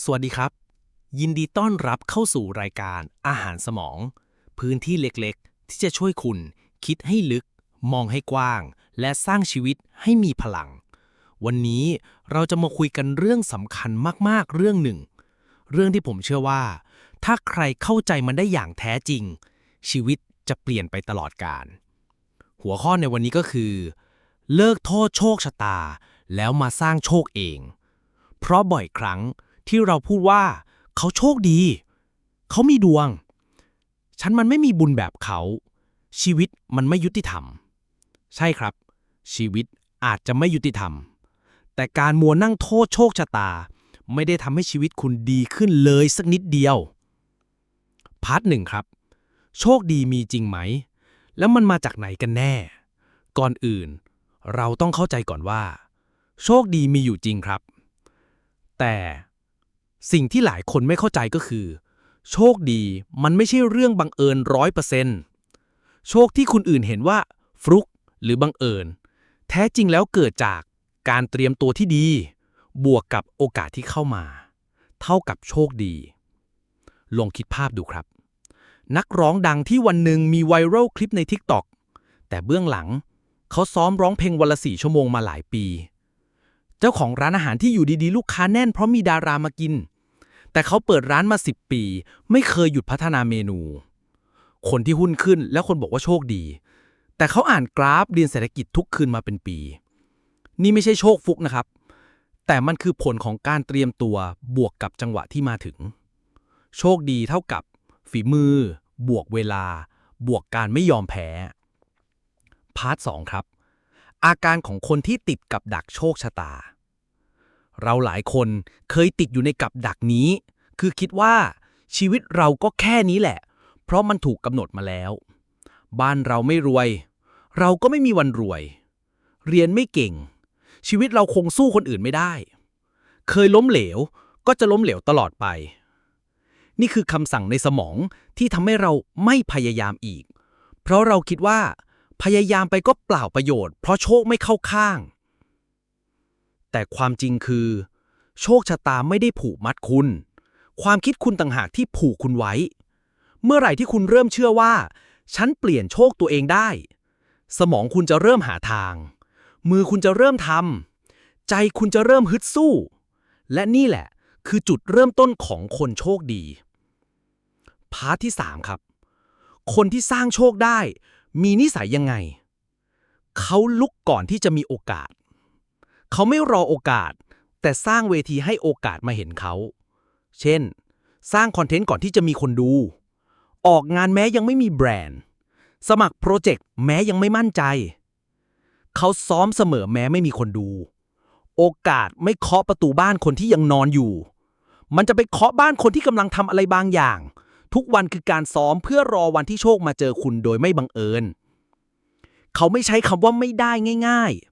สวัสดีครับ ยินดีต้อนรับเข้าสู่รายการอาหารสมอง พื้นที่เล็กๆ ที่จะช่วยคุณ คิดให้ลึก มองให้กว้าง และสร้างชีวิตให้มีพลัง วันนี้เราจะมาคุยกันเรื่องสำคัญมากๆ เรื่องหนึ่ง เรื่องที่ผมเชื่อว่า ถ้าใครเข้าใจมันได้อย่างแท้จริง ชีวิตจะเปลี่ยนไปตลอดกาลหัวข้อในวันนี้ก็คือ เลิกโทษโชคชะตา แล้วมาสร้างโชคเอง เพราะบ่อยครั้ง ที่เราพูดว่าเขาโชคดี เขามีดวง ฉันมันไม่มีบุญแบบเขา ชีวิตมันไม่ยุติธรรม ใช่ครับ ชีวิตอาจจะไม่ยุติธรรม แต่การมัวนั่งโทษโชคชะตา ไม่ได้ทำให้ชีวิตคุณดีขึ้นเลยสักนิดเดียว พาร์ทหนึ่งครับ โชคดีมีจริงไหม แล้วมันมาจากไหนกันแน่ ก่อนอื่น เราต้องเข้าใจก่อนว่า โชคดีมีอยู่จริงครับ แต่ สิ่งที่หลายคนไม่เข้าใจก็คือ โชคดีมันไม่ใช่เรื่องบังเอิญร้อยเปอร์เซนต์โชคที่คุณอื่นเห็นว่าฟลุกหรือบังเอิญ แท้จริงแล้วเกิดจากการเตรียมตัวที่ดี บวกกับโอกาสที่เข้ามา เท่ากับโชคดี ลองคิดภาพดูครับ นักร้องดังที่วันหนึ่งมีไวรัลคลิปใน TikTok แต่เบื้องหลังเขาซ้อมร้องเพลงวันละสี่ชั่วโมงมาหลายปี เจ้าของร้านอาหารที่อยู่ดีๆ ลูกค้าแน่นเพราะมีดารามากิน แต่เขาเปิดร้านมา 10 ปี ไม่เคยหยุดพัฒนาเมนู คนที่หุ้นขึ้นแล้วคนบอกว่าโชคดี แต่เขาอ่านกราฟเรียนเศรษฐกิจทุกคืนมาเป็นปี นี่ไม่ใช่โชคฟุกนะครับ แต่มันคือผลของการเตรียมตัวบวกกับจังหวะที่มาถึง โชคดีเท่ากับฝีมือ บวกเวลา บวกการไม่ยอมแพ้ พาร์ทสครับ อาการของคนที่ติดกับดักโชคชะตา เราหลายคนเคยติดอยู่ในกับดักนี้ คือคิดว่าชีวิตเราก็แค่นี้แหละ เพราะมันถูกกำหนดมาแล้ว บ้านเราไม่รวย เราก็ไม่มีวันรวย เรียนไม่เก่ง ชีวิตเราคงสู้คนอื่นไม่ได้ เคยล้มเหลวก็จะล้มเหลวตลอดไป นี่คือคำสั่งในสมองที่ทำให้เราไม่พยายามอีก เพราะเราคิดว่า พยายามไปก็เปล่าประโยชน์ เพราะโชคไม่เข้าข้าง แต่ความจริงคือ โชคชะตาไม่ได้ผูกมัดคุณ ความคิดคุณต่างหากที่ผูกคุณไว้ เมื่อไหร่ที่คุณเริ่มเชื่อว่า ฉันเปลี่ยนโชคตัวเองได้ สมองคุณจะเริ่มหาทาง มือคุณจะเริ่มทำใจคุณจะเริ่มฮึดสู้ และนี่แหละคือจุดเริ่มต้นของคนโชคดี พาร์ทที่ 3 ครับ คนที่สร้างโชคได้ มีนิสัยยังไง เขาลุกก่อนที่จะมีโอกาส เขาไม่รอโอกาส แต่สร้างเวทีให้โอกาสมาเห็นเขา เช่น สร้างคอนเทนต์ก่อนที่จะมีคนดู ออกงานแม้ยังไม่มีแบรนด์ สมัครโปรเจกต์แม้ยังไม่มั่นใจ เขาซ้อมเสมอแม้ไม่มีคนดู โอกาสไม่เคาะประตูบ้านคนที่ยังนอนอยู่ มันจะไปเคาะบ้านคนที่กำลังทำอะไรบางอย่าง ทุกวันคือการซ้อมเพื่อรอวันที่โชคมาเจอคุณโดยไม่บังเอิญ เขาไม่ใช้คำว่าไม่ได้ง่าย ๆ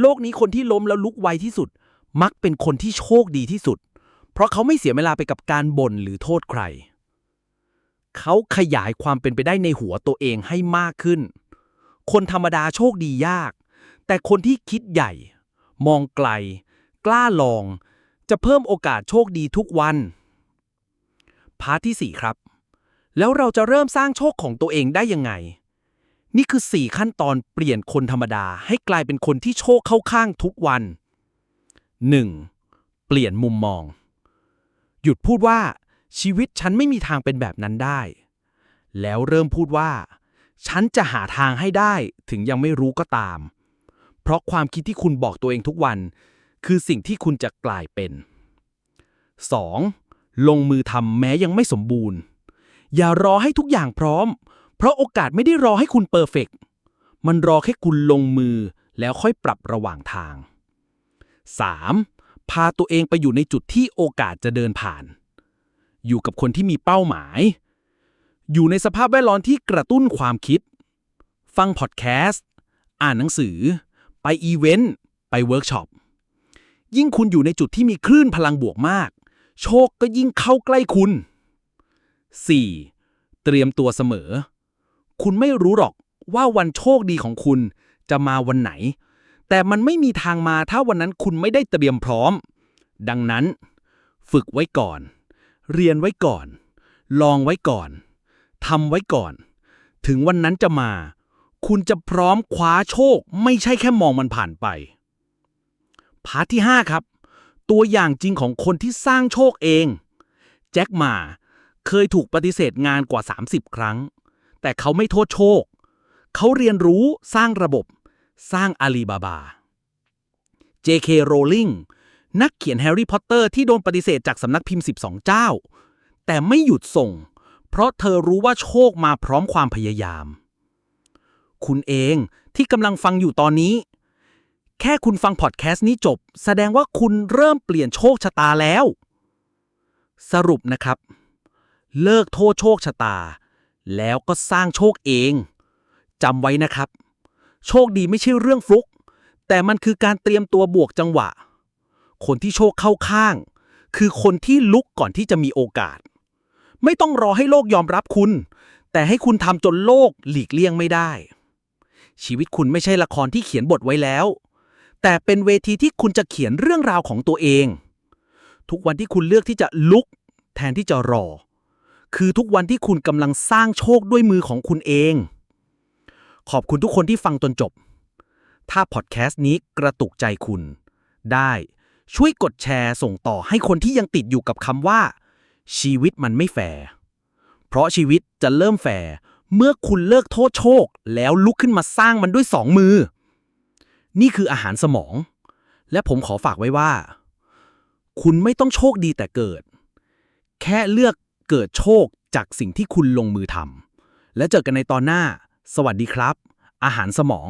โลกนี้คนที่ล้มแล้วลุกไวที่สุด มักเป็นคนที่โชคดีที่สุด เพราะเขาไม่เสียเวลาไปกับการบ่นหรือโทษใคร เขาขยายความเป็นไปได้ในหัวตัวเองให้มากขึ้น คนธรรมดาโชคดียาก แต่คนที่คิดใหญ่ มองไกล กล้าลอง จะเพิ่มโอกาสโชคดีทุกวัน พาร์ทที่ 4 ครับ แล้วเราจะเริ่มสร้างโชคของตัวเองได้ยังไง นี่คือ 4 ขั้นตอนเปลี่ยนคนธรรมดาให้กลายเป็นคนที่โชคเข้าข้างทุกวัน 1. เปลี่ยนมุมมอง หยุดพูดว่า ชีวิตฉันไม่มีทางเป็นแบบนั้นได้ แล้วเริ่มพูดว่า ฉันจะหาทางให้ได้ถึงยังไม่รู้ก็ตาม เพราะความคิดที่คุณบอกตัวเองทุกวัน คือสิ่งที่คุณจะกลายเป็น 2. ลงมือทำแม้ยังไม่สมบูรณ์ อย่ารอให้ทุกอย่างพร้อม เพราะโอกาสไม่ได้รอให้คุณเปอร์เฟกมันรอแค่คุณลงมือแล้วค่อยปรับระหว่างทาง 3. พาตัวเองไปอยู่ในจุดที่โอกาสจะเดินผ่าน อยู่กับคนที่มีเป้าหมาย อยู่ในสภาพแวดล้อมที่กระตุ้นความคิด ฟังพอดแคสต์ อ่านหนังสือ ไปอีเวนต์ ไปเวิร์กช็อป ยิ่งคุณอยู่ในจุดที่มีคลื่นพลังบวกมาก โชคก็ยิ่งเข้าใกล้คุณ 4. เตรียมตัวเสมอ คุณไม่รู้หรอกว่าวันโชคดีของคุณจะมาวันไหน แต่มันไม่มีทางมาถ้าวันนั้นคุณไม่ได้เตรียมพร้อม ดังนั้น ฝึกไว้ก่อน เรียนไว้ก่อน ลองไว้ก่อนทำไว้ก่อน ถึงวันนั้นจะมา คุณจะพร้อมคว้าโชค ไม่ใช่แค่มองมันผ่านไปพาร์ทที่ 5 ครับ ตัวอย่างจริงของคนที่สร้างโชคเอง แจ็คมาเคยถูกปฏิเสธงานกว่า 30 ครั้ง แต่เขาไม่โทษโชค เขาเรียนรู้สร้างระบบ สร้างอาลีบาบา J.K. Rowling นักเขียนแฮร์รี่พอตเตอร์ที่โดนปฏิเสธจากสำนักพิมพ์ 12 เจ้า แต่ไม่หยุดส่ง เพราะเธอรู้ว่าโชคมาพร้อมความพยายาม คุณเองที่กำลังฟังอยู่ตอนนี้ แค่คุณฟังพอดแคสต์นี้จบ แสดงว่าคุณเริ่มเปลี่ยนโชคชะตาแล้ว สรุปนะครับ เลิกโทษโชคชะตา แล้วก็สร้างโชคเองจำไว้นะครับ โชคดีไม่ใช่เรื่องฟลุก แต่มันคือการเตรียมตัวบวกจังหวะ คนที่โชคเข้าข้าง คือคนที่ลุกก่อนที่จะมีโอกาส ไม่ต้องรอให้โลกยอมรับคุณ แต่ให้คุณทำจนโลกหลีกเลี่ยงไม่ได้ ชีวิตคุณไม่ใช่ละครที่เขียนบทไว้แล้ว แต่เป็นเวทีที่คุณจะเขียนเรื่องราวของตัวเอง ทุกวันที่คุณเลือกที่จะลุก แทนที่จะรอ คือทุกวันที่คุณกำลังสร้างโชคด้วยมือของคุณเอง ขอบคุณทุกคนที่ฟังจนจบ ถ้าพอดแคสต์นี้กระตุกใจคุณ ได้ช่วยกดแชร์ส่งต่อให้คนที่ยังติดอยู่กับคำว่า ชีวิตมันไม่แฟร์เพราะชีวิตจะเริ่มแฟร์เมื่อคุณเลิกโทษโชค แล้วลุกขึ้นมาสร้างมันด้วยสองมือ นี่คืออาหารสมอง และผมขอฝากไว้ว่า คุณไม่ต้องโชคดีแต่เกิด แค่เลือก เกิดโชคจากสิ่งที่คุณลงมือทำ และเจอกันในตอนหน้า สวัสดีครับ อาหารสมอง